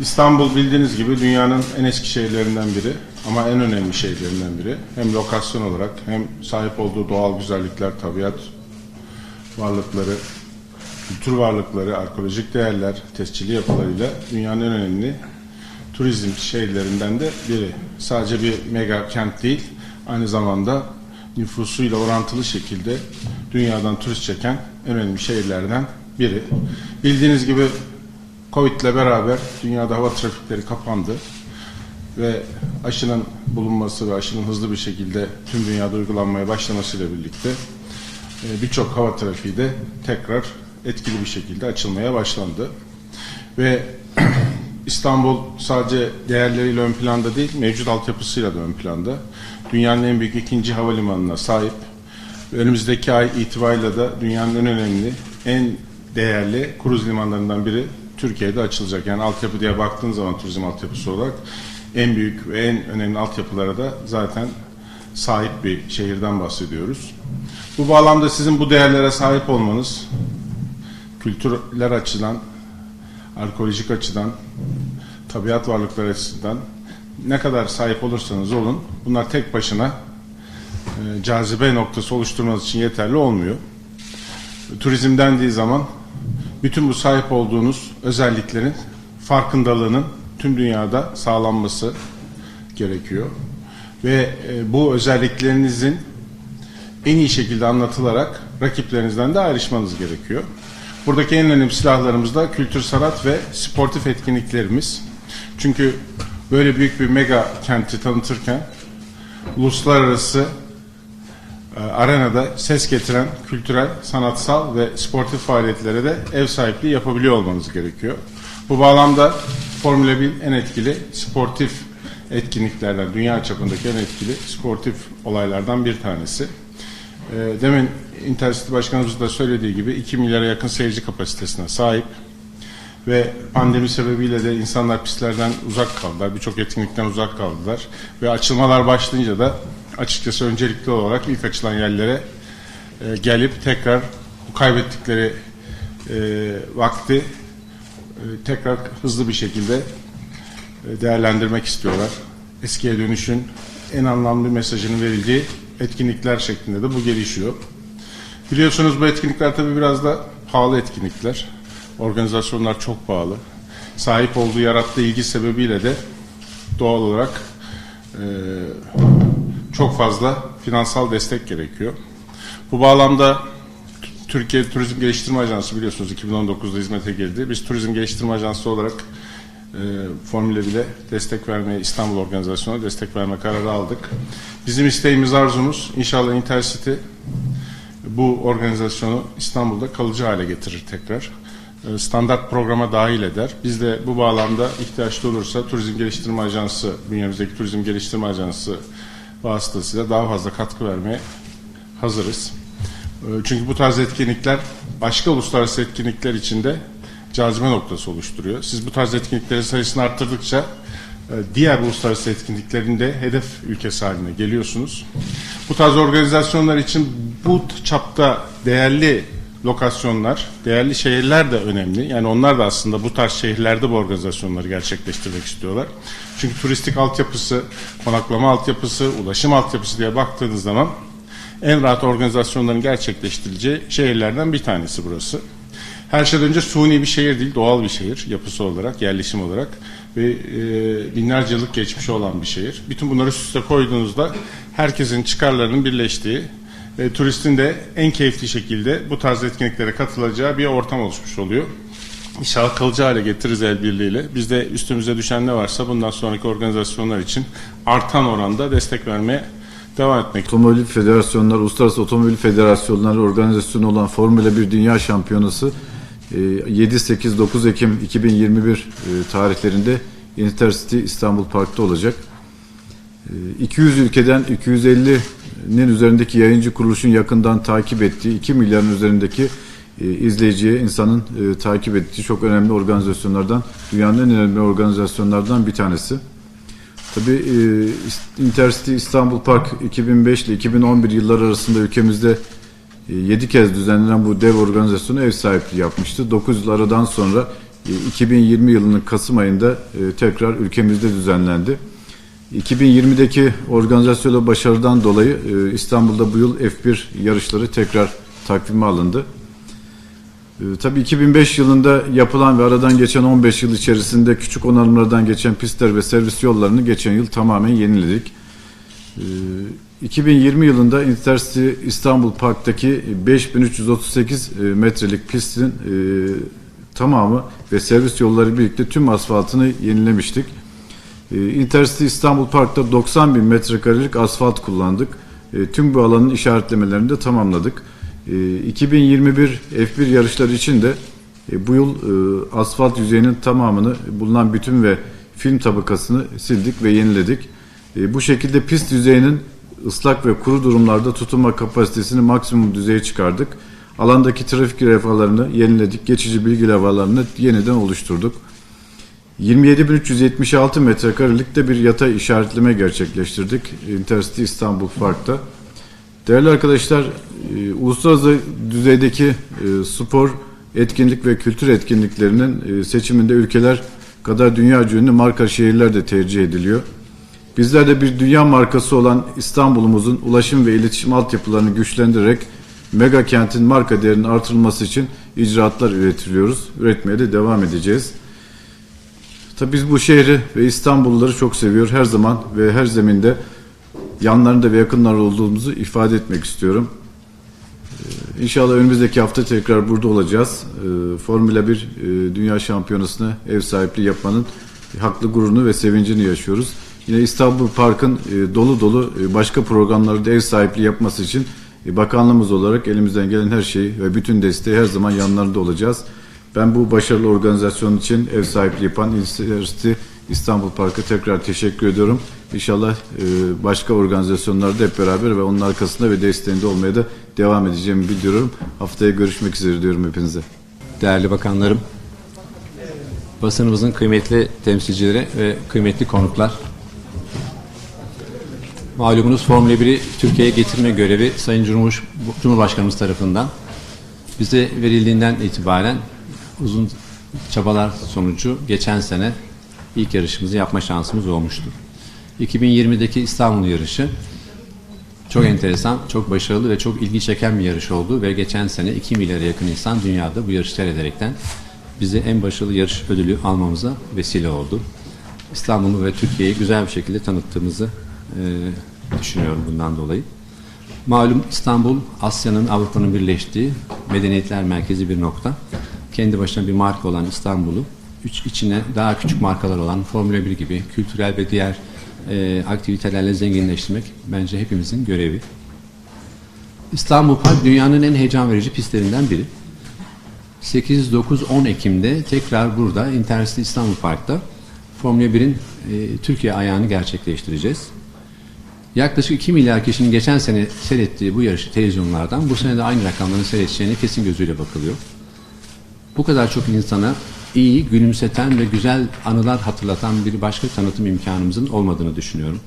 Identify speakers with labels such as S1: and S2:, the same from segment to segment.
S1: İstanbul bildiğiniz gibi dünyanın en eski şehirlerinden biri ama en önemli şehirlerinden biri. Hem lokasyon olarak hem sahip olduğu doğal güzellikler, tabiat varlıkları, kültür varlıkları, arkeolojik değerler, tescilli yapılarıyla dünyanın en önemli turizm şehirlerinden de biri. Sadece bir mega kent değil, aynı zamanda nüfusuyla orantılı şekilde dünyadan turist çeken en önemli şehirlerden biri. Bildiğiniz gibi Covid ile beraber dünyada hava trafikleri kapandı ve aşının bulunması ve aşının hızlı bir şekilde tüm dünyada uygulanmaya başlamasıyla birlikte e, birçok hava trafiği de tekrar etkili bir şekilde açılmaya başlandı. Ve İstanbul sadece değerleriyle ön planda değil, mevcut altyapısıyla da ön planda. Dünyanın en büyük ikinci havalimanına sahip. Önümüzdeki ay itibariyle de dünyanın en önemli, en değerli kruz limanlarından biri Türkiye'de açılacak. Yani altyapı diye baktığın zaman turizm altyapısı olarak en büyük ve en önemli altyapılara da zaten sahip bir şehirden bahsediyoruz. Bu bağlamda sizin bu değerlere sahip olmanız kültürler açıdan, arkeolojik açıdan, tabiat varlıkları açısından ne kadar sahip olursanız olun bunlar tek başına e, cazibe noktası oluşturmanız için yeterli olmuyor. Turizm dendiği zaman bütün bu sahip olduğunuz özelliklerin farkındalığının tüm dünyada sağlanması gerekiyor. Ve e, bu özelliklerinizin en iyi şekilde anlatılarak rakiplerinizden de ayrışmanız gerekiyor. Buradaki en önemli silahlarımız da kültür, sanat ve sportif etkinliklerimiz. Çünkü böyle büyük bir mega kenti tanıtırken uluslararası arenada ses getiren kültürel, sanatsal ve sportif faaliyetlere de ev sahipliği yapabiliyor olmanız gerekiyor. Bu bağlamda Formula 1 en etkili sportif etkinliklerden, dünya çapındaki en etkili sportif olaylardan bir tanesi. E, Demin Intercity Başkanımız da söylediği gibi 2 milyara yakın seyirci kapasitesine sahip ve pandemi sebebiyle de insanlar pistlerden uzak kaldılar. Birçok etkinlikten uzak kaldılar. Ve açılmalar başlayınca da açıkçası öncelikli olarak ilk açılan yerlere e, gelip tekrar bu kaybettikleri e, vakti e, tekrar hızlı bir şekilde e, değerlendirmek istiyorlar. Eskiye dönüşün en anlamlı mesajının verildiği etkinlikler şeklinde de bu gelişiyor. Biliyorsunuz bu etkinlikler tabii biraz da pahalı etkinlikler. Organizasyonlar çok pahalı. Sahip olduğu yarattığı ilgi sebebiyle de doğal olarak e, çok fazla finansal destek gerekiyor. Bu bağlamda Türkiye Turizm Geliştirme Ajansı biliyorsunuz 2019'da hizmete girdi. Biz Turizm Geliştirme Ajansı olarak e, Formula 1'e destek vermeye, İstanbul Organizasyonu'na destek verme kararı aldık. Bizim isteğimiz, arzumuz inşallah Intercity bu organizasyonu İstanbul'da kalıcı hale getirir tekrar. E, Standart programa dahil eder. Biz de bu bağlamda ihtiyaçlı olursa Turizm Geliştirme Ajansı, bünyemizdeki Turizm Geliştirme Ajansı vasıtasıyla daha fazla katkı vermeye hazırız. E, Çünkü bu tarz etkinlikler başka uluslararası etkinlikler içinde cazibe noktası oluşturuyor. Siz bu tarz etkinliklerin sayısını arttırdıkça e, diğer uluslararası etkinliklerin de hedef ülkesi haline geliyorsunuz. Bu tarz organizasyonlar için bu çapta değerli lokasyonlar, değerli şehirler de önemli. Yani onlar da aslında bu tarz şehirlerde bu organizasyonları gerçekleştirmek istiyorlar. Çünkü turistik altyapısı, konaklama altyapısı, ulaşım altyapısı diye baktığınız zaman en rahat organizasyonların gerçekleştirileceği şehirlerden bir tanesi burası. Her şeyden önce suni bir şehir değil, doğal bir şehir yapısı olarak, yerleşim olarak ve e, binlerce yıllık geçmişi olan bir şehir. Bütün bunları üst üste koyduğunuzda herkesin çıkarlarının birleştiği, e, turistin de en keyifli şekilde bu tarz etkinliklere katılacağı bir ortam oluşmuş oluyor. İnşallah kalıcı hale getiririz el birliğiyle. Biz de üstümüze düşen ne varsa bundan sonraki organizasyonlar için artan oranda destek vermeye devam etmek
S2: Otomobil Federasyonlar, Uluslararası Otomobil Federasyonları organizasyonu olan Formula 1 Dünya Şampiyonası e, 7-8-9 Ekim 2021 e, tarihlerinde Intercity İstanbul Park'ta olacak. E, 200 ülkeden 250'nin üzerindeki yayıncı kuruluşun yakından takip ettiği 2 milyarın üzerindeki e, izleyiciye, insanın e, takip ettiği çok önemli organizasyonlardan, dünyanın en önemli organizasyonlardan bir tanesi. Tabii e, Intercity İstanbul Park 2005 ile 2011 yılları arasında ülkemizde 7 kez düzenlenen bu dev organizasyonu ev sahipliği yapmıştı. 9 yıl aradan sonra e, 2020 yılının Kasım ayında e, tekrar ülkemizde düzenlendi. 2020'deki organizasyonel başarıdan dolayı e, İstanbul'da bu yıl F1 yarışları tekrar takvime alındı. E, tabii 2005 yılında yapılan ve aradan geçen 15 yıl içerisinde küçük onarımlardan geçen pistler ve servis yollarını geçen yıl tamamen yeniledik. E, 2020 yılında Intercity İstanbul Park'taki 5338 e, metrelik pistin e, tamamı ve servis yolları birlikte tüm asfaltını yenilemiştik. E, Intercity İstanbul Park'ta 90 bin metrekarelik asfalt kullandık. E, Tüm bu alanın işaretlemelerini de tamamladık. E, 2021 F1 yarışları için de e, bu yıl e, asfalt yüzeyinin tamamını bulunan bütün ve film tabakasını sildik ve yeniledik. Bu şekilde pist yüzeyinin ıslak ve kuru durumlarda tutunma kapasitesini maksimum düzeye çıkardık. Alandaki trafik levhalarını yeniledik. Geçici bilgi levhalarını yeniden oluşturduk. 27.376 metrekarelikte bir yatay işaretleme gerçekleştirdik Intercity İstanbul Park'ta. Değerli arkadaşlar, e, uluslararası düzeydeki e, spor, etkinlik ve kültür etkinliklerinin e, seçiminde ülkeler kadar dünya ünlü marka şehirler de tercih ediliyor. Bizler de bir dünya markası olan İstanbul'umuzun ulaşım ve iletişim altyapılarını güçlendirerek mega kentin marka değerinin artırılması için icraatlar üretiliyoruz. Üretmeye de devam edeceğiz. Tabii biz bu şehri ve İstanbulluları çok seviyor. Her zaman ve her zeminde yanlarında ve yakınlar olduğumuzu ifade etmek istiyorum. Ee, İnşallah önümüzdeki hafta tekrar burada olacağız. Ee, Formula 1 e, Dünya Şampiyonası'na ev sahipliği yapmanın haklı gururunu ve sevincini yaşıyoruz. Yine İstanbul Park'ın e, dolu dolu e, başka programlarda ev sahipliği yapması için bakanlığımız olarak elimizden gelen her şeyi ve bütün desteği her zaman yanlarında olacağız. Ben bu başarılı organizasyon için ev sahipliği yapan Intercity İstanbul Park'a tekrar teşekkür ediyorum. İnşallah e, başka organizasyonlarda hep beraber ve onun arkasında ve desteğinde olmaya da devam edeceğimi biliyorum. Haftaya görüşmek üzere diyorum hepinize.
S3: değerli bakanlarım, basınımızın kıymetli temsilcileri ve kıymetli konuklar. Malumunuz Formula 1'i Türkiye'ye getirme görevi Sayın Cumhur, Cumhurbaşkanımız tarafından bize verildiğinden itibaren uzun çabalar sonucu geçen sene ilk yarışımızı yapma şansımız olmuştu. 2020'deki İstanbul yarışı çok enteresan, çok başarılı ve çok ilgi çeken bir yarış oldu ve geçen sene 2 milyara yakın insan dünyada bu yarışı seyrederekten bize en başarılı yarış ödülü almamıza vesile oldu. İstanbul'u ve Türkiye'yi güzel bir şekilde tanıttığımızı e, düşünüyorum bundan dolayı. Malum İstanbul, Asya'nın, Avrupa'nın birleştiği medeniyetler merkezi bir nokta. Kendi başına bir marka olan İstanbul'u, üç içine daha küçük markalar olan Formula 1 gibi kültürel ve diğer e, aktivitelerle zenginleştirmek bence hepimizin görevi. İstanbul Park dünyanın en heyecan verici pistlerinden biri. 8, 9, 10 Ekim'de tekrar burada Intercity İstanbul Park'ta Formula 1'in e, Türkiye ayağını gerçekleştireceğiz. Yaklaşık 2 milyar kişinin geçen sene seyrettiği bu yarışı televizyonlardan bu sene de aynı rakamların seyredeceğine kesin gözüyle bakılıyor. Bu kadar çok insana iyi, gülümseten ve güzel anılar hatırlatan bir başka tanıtım imkanımızın olmadığını düşünüyorum.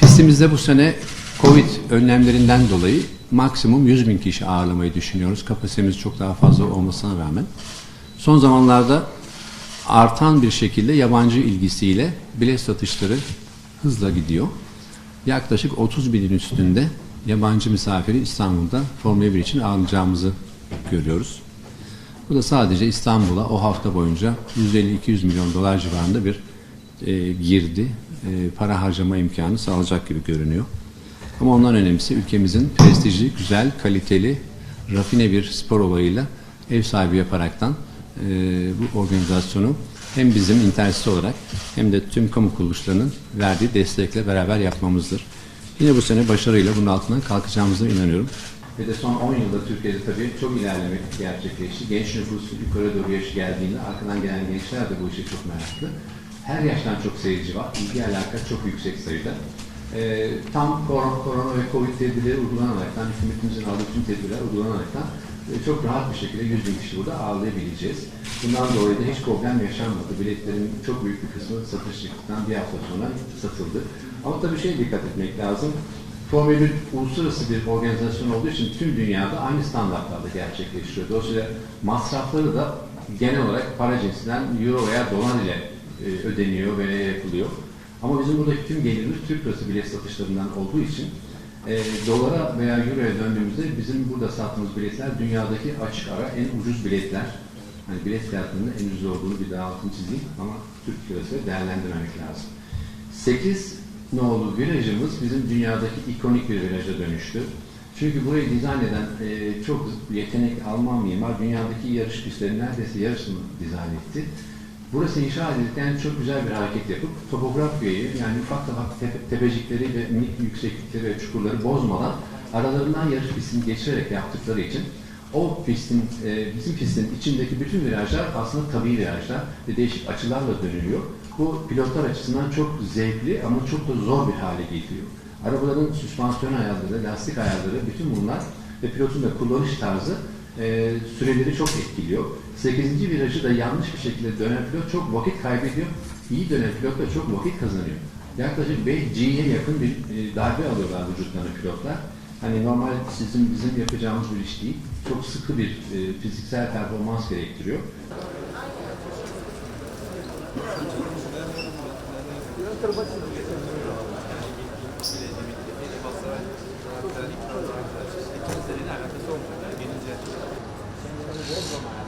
S3: Pistimizde bu sene Covid önlemlerinden dolayı maksimum 100 bin kişi ağırlamayı düşünüyoruz. Kapasitemiz çok daha fazla olmasına rağmen. Son zamanlarda artan bir şekilde yabancı ilgisiyle bilet satışları hızla gidiyor. Yaklaşık 30 binin üstünde yabancı misafiri İstanbul'da Formula 1 için ağırlayacağımızı görüyoruz. Bu da sadece İstanbul'a o hafta boyunca 150-200 milyon dolar civarında bir e, girdi, e, para harcama imkanı sağlayacak gibi görünüyor. Ama ondan önemlisi ülkemizin prestijli, güzel, kaliteli, rafine bir spor olayıyla ev sahibi yaparaktan e, bu organizasyonu hem bizim internetsiz olarak hem de tüm kamu kuruluşlarının verdiği destekle beraber yapmamızdır. Yine bu sene başarıyla bunun altından kalkacağımıza inanıyorum. Ve de son 10 yılda Türkiye'de tabii çok ilerleme gerçekleşti. Genç nüfus yukarı doğru yaş geldiğinde arkadan gelen gençler de bu işe çok meraklı. Her yaştan çok seyirci var. İlgi alaka çok yüksek sayıda. Ee, tam korona, korona ve Covid tedbirleri uygulanaraktan, hükümetimizin aldığı tüm tedbirler uygulanaraktan e, çok rahat bir şekilde 100 bin kişi burada ağırlayabileceğiz. Bundan dolayı da hiç problem yaşanmadı. Biletlerin çok büyük bir kısmı satış çıktıktan bir hafta sonra satıldı. Ama tabii şeye dikkat etmek lazım. Formula 1 uluslararası bir organizasyon olduğu için tüm dünyada aynı standartlarda gerçekleşiyor. Dolayısıyla masrafları da genel olarak para cinsinden euro veya dolar ile e, ödeniyor ve yapılıyor. Ama bizim buradaki tüm gelirimiz Türk lirası bilet satışlarından olduğu için e, dolara veya euroya döndüğümüzde bizim burada sattığımız biletler dünyadaki açık ara en ucuz biletler. Hani bilet fiyatlarının en ucuz olduğunu bir daha altını çizeyim ama Türk lirası değerlendirmemek lazım. 8 nolu virajımız bizim dünyadaki ikonik bir viraja dönüştü. Çünkü burayı dizayn eden e, çok yetenek Alman mimar dünyadaki yarış pistlerinin neredeyse yarısını dizayn etti. Burası inşa edilirken çok güzel bir hareket yapıp topografyayı yani ufak ufak tepe, tepecikleri ve minik yükseklikleri ve çukurları bozmadan aralarından yarış pistini geçirerek yaptıkları için o pistin, e, bizim pistin içindeki bütün virajlar aslında tabii virajlar ve değişik açılarla dönülüyor. Bu pilotlar açısından çok zevkli ama çok da zor bir hale getiriyor. Arabaların süspansiyon ayarları, lastik ayarları, bütün bunlar ve pilotun da kullanış tarzı e, süreleri çok etkiliyor. 8. virajı da yanlış bir şekilde dönen pilot çok vakit kaybediyor. İyi dönen pilot da çok vakit kazanıyor. Yaklaşık 5 G'ye yakın bir e, darbe alıyorlar vücutlarına pilotlar. Hani normal sizin bizim yapacağımız bir iş değil. Çok sıkı bir e, fiziksel performans gerektiriyor. Thank you.